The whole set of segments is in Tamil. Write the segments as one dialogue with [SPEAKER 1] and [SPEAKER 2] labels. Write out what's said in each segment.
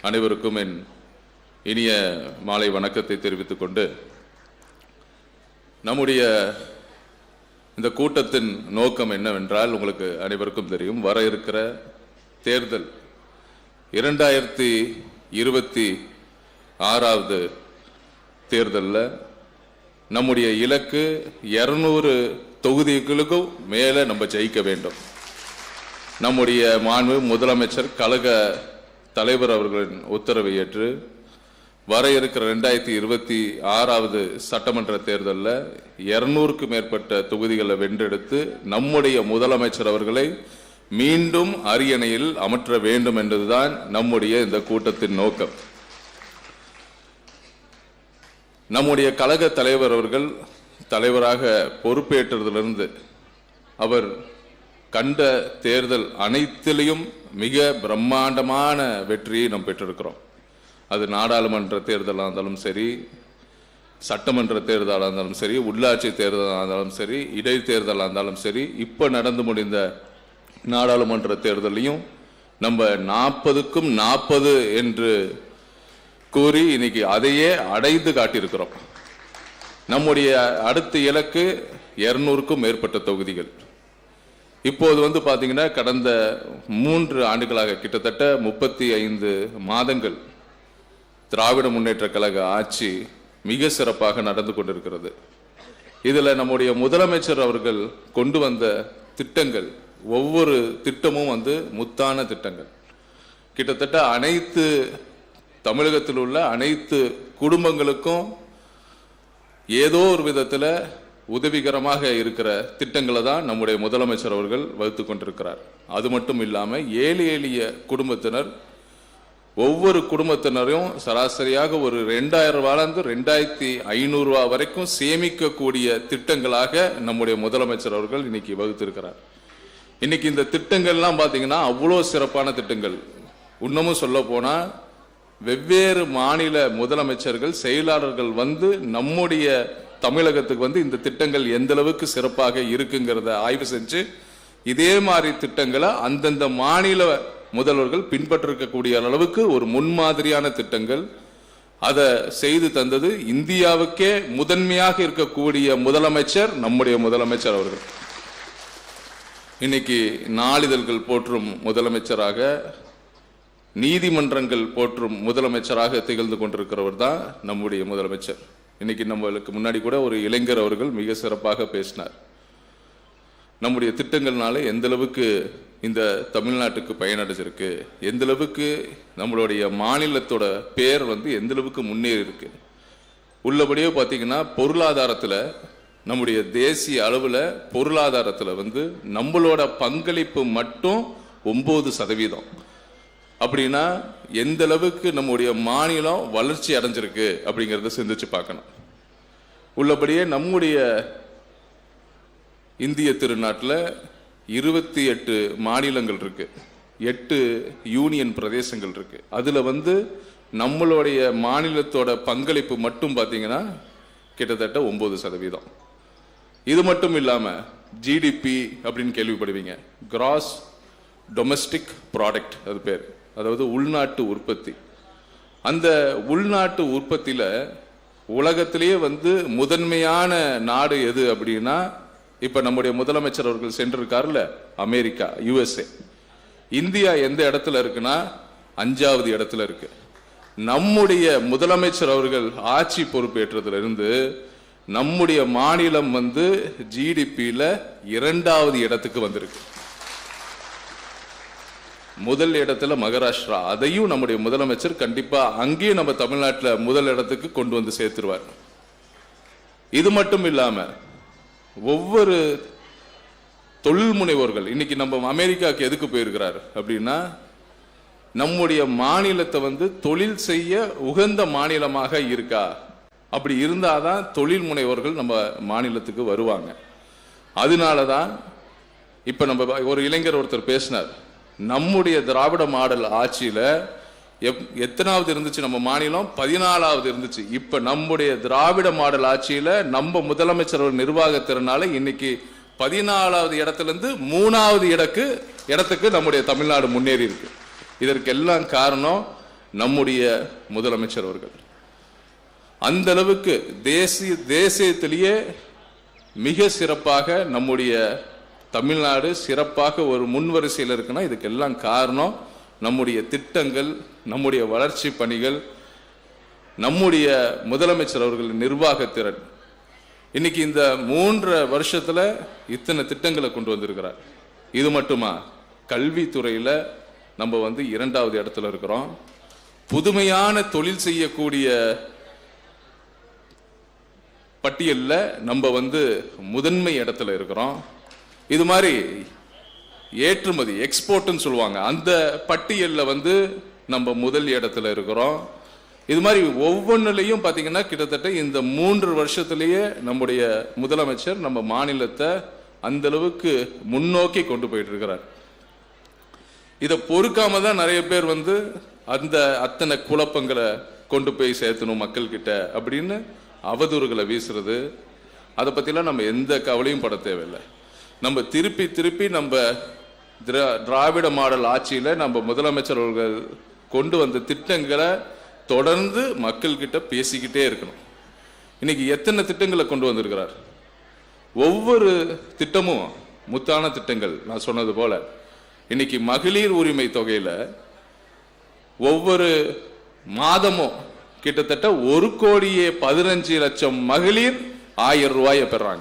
[SPEAKER 1] அனைவருக்கும் என் இனிய மாலை வணக்கத்தை தெரிவித்துக் கொண்டு நம்முடைய இந்த கூட்டத்தின் நோக்கம் என்னவென்றால் உங்களுக்கு அனைவருக்கும் தெரியும் வர இருக்கிற தேர்தல் இரண்டாயிரத்தி இருபத்தி ஆறாவது தேர்தலில் நம்முடைய இலக்கு இருநூறு தொகுதிகளுக்கும் மேலே நம்ம ஜெயிக்க வேண்டும். நம்முடைய மாண்பு முதலமைச்சர் கழக தலைவர் அவர்களின் உத்தரவை ஏற்று வர இருக்கிற ரெண்டாயிரத்தி இருபத்தி ஆறாவது சட்டமன்ற தேர்தலில் இருநூறுக்கு மேற்பட்ட தொகுதிகளை வென்றெடுத்து நம்முடைய முதலமைச்சர் அவர்களை மீண்டும் அரியணையில் அமற்ற வேண்டும் என்பதுதான் நம்முடைய இந்த கூட்டத்தின் நோக்கம். நம்முடைய கழக தலைவர் அவர்கள் தலைவராக பொறுப்பேற்றதிலிருந்து அவர் கண்ட தேர்தல் அனைத்திலையும் மிக பிரம்மாண்டமான வெற்றியை நாம் பெற்றிருக்கிறோம். அது நாடாளுமன்ற தேர்தலாக இருந்தாலும் சரி சட்டமன்ற தேர்தலாக இருந்தாலும் சரி உள்ளாட்சி தேர்தலாக இருந்தாலும் சரி இடைத்தேர்தலாக இருந்தாலும் சரி இப்போ நடந்து முடிந்த நாடாளுமன்ற தேர்தலையும் நம்ம நாற்பதுக்கும் நாற்பது என்று கூறி இன்னைக்கு அதையே அடைந்து காட்டியிருக்கிறோம். நம்முடைய அடுத்த இலக்கு இரநூறுக்கும் மேற்பட்ட தொகுதிகள். இப்போது வந்து பார்த்திங்கன்னா கடந்த மூன்று ஆண்டுகளாக கிட்டத்தட்ட முப்பத்தி ஐந்து மாதங்கள் திராவிட முன்னேற்ற கழக ஆட்சி மிக சிறப்பாக நடந்து கொண்டிருக்கிறது. இதில் நம்முடைய முதலமைச்சர் அவர்கள் கொண்டு வந்த திட்டங்கள் ஒவ்வொரு திட்டமும் வந்து முத்தான திட்டங்கள். கிட்டத்தட்ட அனைத்து தமிழகத்தில் உள்ள அனைத்து குடும்பங்களுக்கும் ஏதோ ஒரு விதத்தில் உதவிகரமாக இருக்கிற திட்டங்களை தான் நம்முடைய முதலமைச்சர் அவர்கள் வகுத்து கொண்டிருக்கிறார். அது மட்டும் இல்லாமல் ஏழை எளிய குடும்பத்தினர் ஒவ்வொரு குடும்பத்தினரும் சராசரியாக ஒரு ரெண்டாயிரம் ரூபாயிலிருந்து ரெண்டாயிரத்தி ஐநூறுரூவா வரைக்கும் சேமிக்கக்கூடிய திட்டங்களாக நம்முடைய முதலமைச்சர் அவர்கள் இன்னைக்கு வகுத்திருக்கிறார். இன்னைக்கு இந்த திட்டங்கள்லாம் பார்த்தீங்கன்னா அவ்வளோ சிறப்பான திட்டங்கள். இன்னமும் சொல்ல போனால் வெவ்வேறு மாநில முதலமைச்சர்கள் செயலாளர்கள் வந்து நம்முடைய தமிழகத்துக்கு வந்து இந்த திட்டங்கள் எந்த அளவுக்கு சிறப்பாக இருக்குங்கிறத ஆய்வு செஞ்சு இதே மாதிரி திட்டங்களை அந்தந்த மாநில முதல்வர்கள் பின்பற்றிருக்கக்கூடிய அளவுக்கு ஒரு முன்மாதிரியான திட்டங்கள் அதை செய்து தந்தது இந்தியாவுக்கே முதன்மையாக இருக்கக்கூடிய முதலமைச்சர் நம்முடைய முதலமைச்சர் அவர்கள். இன்னைக்கு நாளிதழ்கள் போற்றும் முதலமைச்சராக நீதிமன்றங்கள் போற்றும் முதலமைச்சராக திகழ்ந்து கொண்டிருக்கிறவர் தான் நம்முடைய முதலமைச்சர். இன்னைக்கு நம்மளுக்கு முன்னாடி கூட ஒரு இளைஞர் அவர்கள் மிக சிறப்பாக பேசினார். நம்முடைய திட்டங்கள்னால எந்த அளவுக்கு இந்த தமிழ்நாட்டுக்கு பயனடைஞ்சிருக்கு எந்த அளவுக்கு நம்மளுடைய மாநிலத்தோட பேர் வந்து எந்த அளவுக்கு முன்னேறி இருக்கு. உள்ளபடியே பார்த்தீங்கன்னா பொருளாதாரத்தில் நம்முடைய தேசிய அளவில் பொருளாதாரத்தில் வந்து நம்மளோட பங்களிப்பு மட்டும் ஒம்பது சதவீதம். அப்படின்னா எந்த அளவுக்கு நம்முடைய மாநிலம் வளர்ச்சி அடைஞ்சிருக்கு அப்படிங்கிறத சிந்திச்சு பார்க்கணும். உள்ளபடியே நம்முடைய இந்திய திருநாட்டில் இருபத்தி எட்டு மாநிலங்கள் இருக்கு. எட்டு யூனியன் பிரதேசங்கள் இருக்கு. அதில் வந்து நம்மளுடைய மாநிலத்தோட பங்களிப்பு மட்டும் பார்த்தீங்கன்னா கிட்டத்தட்ட ஒம்பது சதவீதம். இது மட்டும் இல்லாமல் ஜிடிபி அப்படின்னு கேள்விப்படுவீங்க. கிராஸ் டொமஸ்டிக் ப்ராடக்ட் அது பேர். அதாவது உள்நாட்டு உற்பத்தி. அந்த உள்நாட்டு உற்பத்தியில் உலகத்திலேயே வந்து முதன்மையான நாடு எது அப்படின்னா இப்போ நம்முடைய முதலமைச்சர் அவர்கள் சென்றிருக்காருல்ல அமெரிக்கா யுஎஸ்ஏ இந்தியா எந்த இடத்துல இருக்குன்னா அஞ்சாவது இடத்துல இருக்கு. நம்முடைய முதலமைச்சர் அவர்கள் ஆட்சி பொறுப்பேற்றதுல இருந்து நம்முடைய மாநிலம் வந்து ஜிடிபியில் இரண்டாவது இடத்துக்கு வந்திருக்கு. முதல் இடத்துல மகாராஷ்டிரா. அதையும் நம்முடைய முதலமைச்சர் கண்டிப்பாக அங்கேயும் நம்ம தமிழ்நாட்டில் முதல் இடத்துக்கு கொண்டு வந்து சேர்த்துருவார். இது மட்டும் இல்லாமல் ஒவ்வொரு தொழில் முனைவோர்கள் இன்னைக்கு நம்ம அமெரிக்காவுக்கு எதுக்கு போயிருக்கிறார் அப்படின்னா நம்முடைய மாநிலத்தை வந்து தொழில் செய்ய உகந்த மாநிலமாக இருக்கா? அப்படி இருந்தாதான் தொழில் முனைவோர்கள் நம்ம மாநிலத்துக்கு வருவாங்க. அதனால தான் இப்போ நம்ம ஒரு இளைஞர் ஒருத்தர் பேசினார். நம்முடைய திராவிட மாடல் ஆட்சியில் எப்- எத்தனாவது இருந்துச்சு நம்ம மாநிலம்? பதினாலாவது இருந்துச்சு. இப்போ நம்முடைய திராவிட மாடல் ஆட்சியில் நம்ம முதலமைச்சர் நிர்வாகத்திறனால இன்னைக்கு பதினாலாவது இடத்துல இருந்து மூணாவது இடக்கு இடத்துக்கு நம்முடைய தமிழ்நாடு முன்னேறி இருக்கு. இதற்கெல்லாம் காரணம் நம்முடைய முதலமைச்சர் அவர்கள். அந்த அளவுக்கு தேசிய தேசியத்திலேயே மிக சிறப்பாக நம்முடைய தமிழ்நாடு சிறப்பாக ஒரு முன்வரிசையில் இருக்குன்னா இதுக்கெல்லாம் காரணம் நம்முடைய திட்டங்கள் நம்முடைய வளர்ச்சி பணிகள் நம்முடைய முதலமைச்சர் அவர்களின் நிர்வாகத்திறன் இன்னைக்கு இந்த மூன்று வருஷத்துல இத்தனை திட்டங்களை கொண்டு வந்திருக்கிறார். இது மட்டுமா? கல்வித்துறையில நம்ம வந்து இரண்டாவது இடத்துல இருக்கிறோம். புதுமையான தொழில் செய்யக்கூடிய பட்டியலில் நம்ம வந்து முதன்மை இடத்துல இருக்கிறோம். இது மாதிரி ஏற்றுமதி எக்ஸ்போர்ட்னு சொல்லுவாங்க. அந்த பட்டியலில் வந்து நம்ம முதல் இடத்துல இருக்கிறோம். இது மாதிரி ஒவ்வொன்றுலையும் பார்த்தீங்கன்னா கிட்டத்தட்ட இந்த மூன்று வருஷத்துலேயே நம்முடைய முதலமைச்சர் நம்ம மாநிலத்தை அந்த அளவுக்கு முன்னோக்கி கொண்டு போயிட்டு இருக்கிறார் இதை பொறுக்காம தான் நிறைய பேர் வந்து அந்த அத்தனை குழப்பங்களை கொண்டு போய் சேர்த்தணும் மக்கள்கிட்ட அப்படின்னு அவதூறுகளை வீசுறது. அதை பற்றிலாம் நம்ம எந்த கவலையும் பட தேவையில்லை. நம்ம திருப்பி திருப்பி நம்ம திரா- திராவிட மாடல் ஆட்சியில் நம்ம முதலமைச்சர் அவர்கள் கொண்டு வந்த திட்டங்களை தொடர்ந்து மக்கள்கிட்ட பேசிக்கிட்டே இருக்கணும். இன்னைக்கு எத்தனை திட்டங்களை கொண்டு வந்திருக்கிறார்? ஒவ்வொரு திட்டமும் முத்தான திட்டங்கள். நான் சொன்னது போல இன்னைக்கு மகளிர் உரிமை தொகையில் ஒவ்வொரு மாதமும் கிட்டத்தட்ட ஒரு கோடியே பதினஞ்சு லட்சம் மகளிர் ஆயிரம் ரூபாயை பெறாங்க.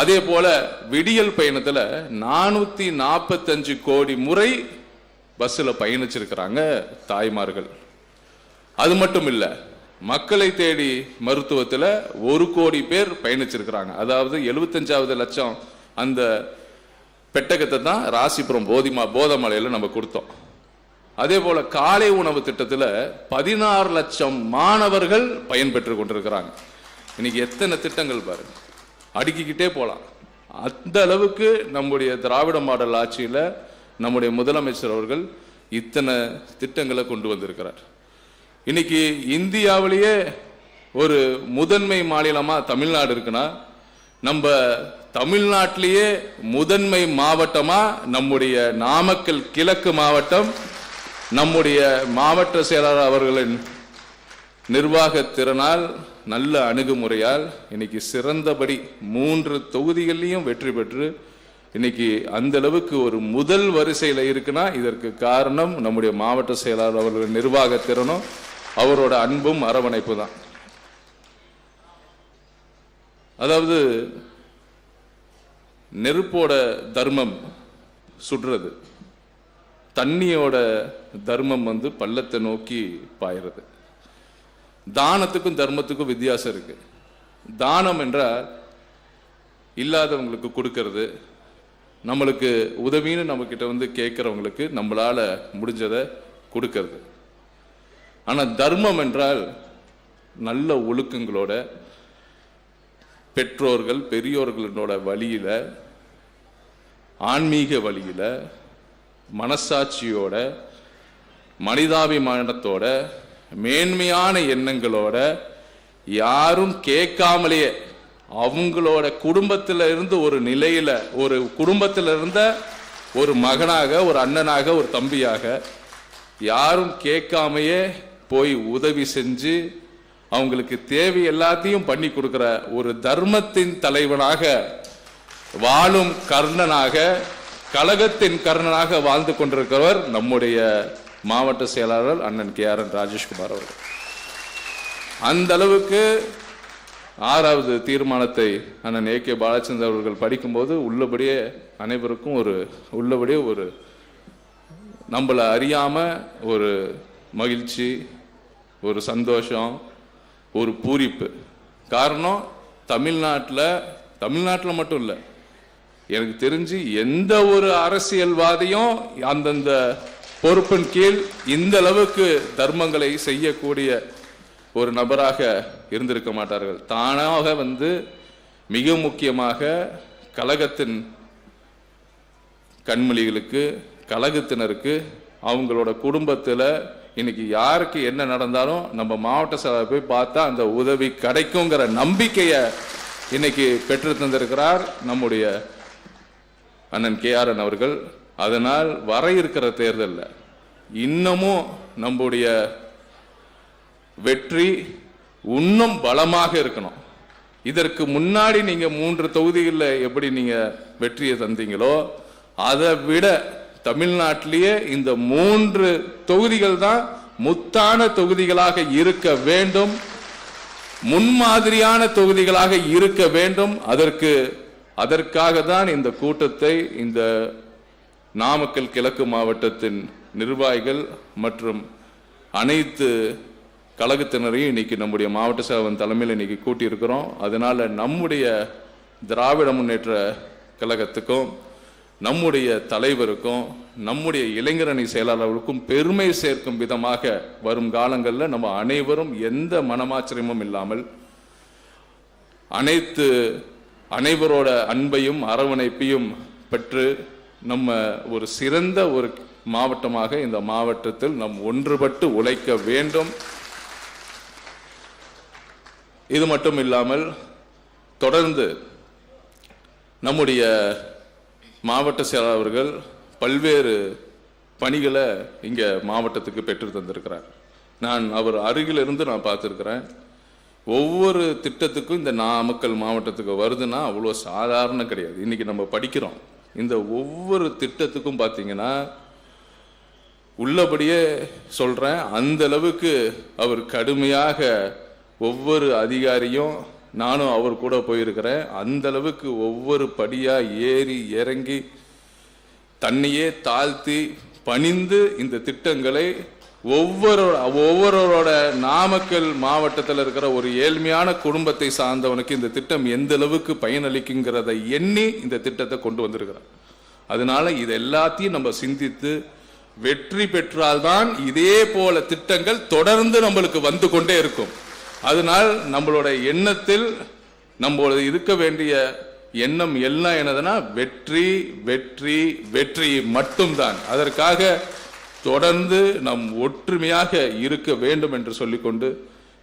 [SPEAKER 1] அதே போல விடியல் பயணத்துல நானூத்தி நாற்பத்தஞ்சு கோடி முறை பஸ்ல பயணிச்சிருக்கிறாங்க தாய்மார்கள். அது மட்டும் இல்லை மக்களை தேடி மருத்துவத்தில் ஒரு கோடி பேர் பயணிச்சிருக்கிறாங்க. அதாவது எழுபத்தஞ்சாவது லட்சம் அந்த பெட்டகத்தை தான் ராசிபுரம் போதிமா போதமலையில் நம்ம கொடுத்தோம். அதே போல காலை உணவு திட்டத்தில் பதினாறு லட்சம் மாணவர்கள் பயன்பெற்று கொண்டிருக்கிறாங்க. இன்னைக்கு எத்தனை திட்டங்கள் பாருங்க. அடுக்கிக்கிட்டே போகலாம் அந்த அளவுக்கு நம்முடைய திராவிட மாடல் ஆட்சியில் நம்முடைய முதலமைச்சர் அவர்கள் இத்தனை திட்டங்களை கொண்டு வந்திருக்கிறார். இன்னைக்கு இந்தியாவிலேயே ஒரு முதன்மை மாநிலமாக தமிழ்நாடு இருக்குன்னா நம்ம தமிழ்நாட்டிலேயே முதன்மை மாவட்டமாக நம்முடைய நாமக்கல் கிழக்கு மாவட்டம் நம்முடைய மாவட்ட செயலாளர் அவர்களின் நிர்வாக திறனால் நல்ல அணுகுமுறையால் இன்னைக்கு சிறந்தபடி மூன்று தொகுதிகள்லையும் வெற்றி பெற்று இன்னைக்கு அந்த அளவுக்கு ஒரு முதல் வரிசையில் இருக்குன்னா இதற்கு காரணம் நம்முடைய மாவட்ட செயலாளர் அவர்கள் நிர்வாக திறனும் அவரோட அன்பும் அரவணைப்பு தான். அதாவது நெருப்போட தர்மம் சுடுறது தண்ணியோட தர்மம் வந்து பள்ளத்தை நோக்கி பாயிறது. தானத்துக்கும் தர்மத்துக்கும் வித்தியாசம் இருக்கு. தானம் என்றால் இல்லாதவங்களுக்கு கொடுக்கறது நம்மளுக்கு உதவின்னு நம்ம கிட்ட வந்து கேட்கறவங்களுக்கு நம்மளால முடிஞ்சதை கொடுக்கறது. ஆனால் தர்மம் என்றால் நல்ல ஒழுக்கங்களோட பெற்றோர்கள் பெரியோர்களோட வழியில ஆன்மீக வழியில மனசாட்சியோட மனிதாபிமானத்தோட மேன்மையான எண்ணங்களோட யாரும் கேட்காமலேயே அவங்களோட குடும்பத்தில் இருந்து ஒரு நிலையில ஒரு குடும்பத்தில் இருந்த ஒரு மகனாக ஒரு அண்ணனாக ஒரு தம்பியாக யாரும் கேட்காமையே போய் உதவி செஞ்சு அவங்களுக்கு தேவை எல்லாத்தையும் பண்ணி கொடுக்குற ஒரு தர்மத்தின் தலைவனாக வாழும் கர்ணனாக கழகத்தின் கர்ணனாக வாழ்ந்து கொண்டிருக்கிறவர் நம்முடைய மாவட்ட செயலாளர் அண்ணன் கே ஆர் என் ராஜேஷ்குமார் அவர்கள். அந்த அளவுக்கு ஆறாவது தீர்மானத்தை அண்ணன் ஏ கே பாலச்சந்தர் அவர்கள் படிக்கும்போது உள்ளபடியே அனைவருக்கும் ஒரு உள்ளபடியே ஒரு நம்மளை அறியாமல் ஒரு மகிழ்ச்சி ஒரு சந்தோஷம் ஒரு பூரிப்பு. காரணம் தமிழ்நாட்டில் தமிழ்நாட்டில் மட்டும் இல்லை. எனக்கு தெரிஞ்சு எந்த ஒரு அரசியல்வாதியும் அந்தந்த பொறுப்பின் கீழ் இந்த அளவுக்கு தர்மங்களை செய்யக்கூடிய ஒரு நபராக இருந்திருக்க மாட்டார்கள். தானாக வந்து மிக முக்கியமாக கழகத்தின் கண்மொழிகளுக்கு கழகத்தினருக்கு அவங்களோட குடும்பத்தில் இன்னைக்கு யாருக்கு என்ன நடந்தாலும் நம்ம மாவட்ட சபை போய் பார்த்தா அந்த உதவி கிடைக்குங்கிற நம்பிக்கையை இன்னைக்கு பெற்று தந்திருக்கிறார் நம்முடைய அண்ணன் கே ஆர் அவர்கள். அதனால் வர இருக்கிற தேர்தலில். இன்னமும் நம்முடைய வெற்றி இன்னும் பலமாக இருக்கணும். இதற்கு முன்னாடி நீங்கள் மூன்று தொகுதிகளில் எப்படி நீங்கள் வெற்றியை தந்தீங்களோ அதை விட தமிழ்நாட்டிலேயே இந்த மூன்று தொகுதிகள் தான் முத்தான தொகுதிகளாக இருக்க வேண்டும். முன்மாதிரியான தொகுதிகளாக இருக்க வேண்டும். அதற்கு அதற்காக தான் இந்த கூட்டத்தை இந்த நாமக்கல் கிழக்கு மாவட்டத்தின் நிர்வாகிகள் மற்றும் அனைத்து கழகத்தினரையும் இன்னைக்கு நம்முடைய மாவட்ட சேவன் தலைமையில் இன்னைக்கு கூட்டியிருக்கிறோம். அதனால் நம்முடைய திராவிட முன்னேற்ற கழகத்துக்கும் நம்முடைய தலைவருக்கும் நம்முடைய இளைஞரணி செயலாளர்களுக்கும் பெருமை சேர்க்கும் விதமாக வரும் காலங்களில் நம்ம அனைவரும் எந்த மனமாச்சரியமும் இல்லாமல் அனைத்து அனைவரோட அன்பையும் அரவணைப்பையும் பெற்று நம்ம ஒரு சிறந்த ஒரு மாவட்டமாக இந்த மாவட்டத்தில் நம் ஒன்றுபட்டு உழைக்க வேண்டும். இது மட்டும் இல்லாமல் தொடர்ந்து நம்முடைய மாவட்ட செயலாளர்கள் பல்வேறு பணிகளை இங்கே மாவட்டத்துக்கு பெற்று தந்திருக்கிறார். நான் அவர் அருகிலிருந்து நான் பார்த்துருக்கிறேன். ஒவ்வொரு திட்டத்துக்கும் இந்த நாமக்கல் மாவட்டத்துக்கு வருதுன்னா அவ்வளோ சாதாரணம் கிடையாது. இன்னைக்கு நம்ம படிக்கிறோம். இந்த ஒவ்வொரு திட்டத்துக்கும் பார்த்தீங்கன்னா உள்ளபடியே சொல்கிறேன் அந்த அளவுக்கு அவர் கடுமையாக ஒவ்வொரு அதிகாரியும் நானும் அவர் கூட போயிருக்கிறேன். அந்த அளவுக்கு ஒவ்வொரு படியாக ஏறி இறங்கி தன்னையே தாழ்த்தி பணிந்து இந்த திட்டங்களை ஒவ்வொரு ஒவ்வொருவரோட நாமக்கல் மாவட்டத்தில் இருக்கிற ஒரு ஏழ்மையான குடும்பத்தை சார்ந்தவனுக்கு இந்த திட்டம் எந்த அளவுக்கு பயனளிக்குங்கிறத எண்ணி இந்த திட்டத்தை கொண்டு வந்திருக்கிறார். அதனால இது எல்லாத்தையும் நம்ம சிந்தித்து வெற்றி பெற்றால்தான் இதே போல திட்டங்கள் தொடர்ந்து நம்மளுக்கு வந்து கொண்டே இருக்கும். அதனால் நம்மளோட எண்ணத்தில் நம்மளோட இருக்க வேண்டிய எண்ணம் எல்லாம் என்னதுன்னா வெற்றி வெற்றி வெற்றி மட்டும்தான். அதற்காக தொடர்ந்து நம் ஒற்றுமையாக இருக்க வேண்டும் என்று சொல்லிக்கொண்டு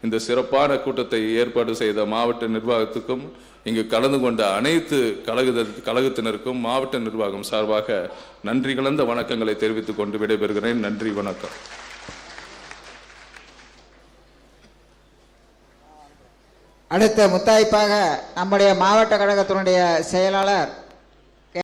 [SPEAKER 1] இந்த சிறப்பான கூட்டத்தை ஏற்பாடு செய்த மாவட்ட நிர்வாகத்துக்கும் இங்கு கலந்து கொண்ட அனைத்து கழக கழகத்தினருக்கும் மாவட்ட நிர்வாகம் சார்பாக நன்றி கலந்த வணக்கங்களை தெரிவித்துக் கொண்டு விடைபெறுகிறேன். நன்றி வணக்கம்.
[SPEAKER 2] அடுத்த முத்தாய்ப்பாக நம்முடைய மாவட்ட கழகத்தினுடைய செயலாளர்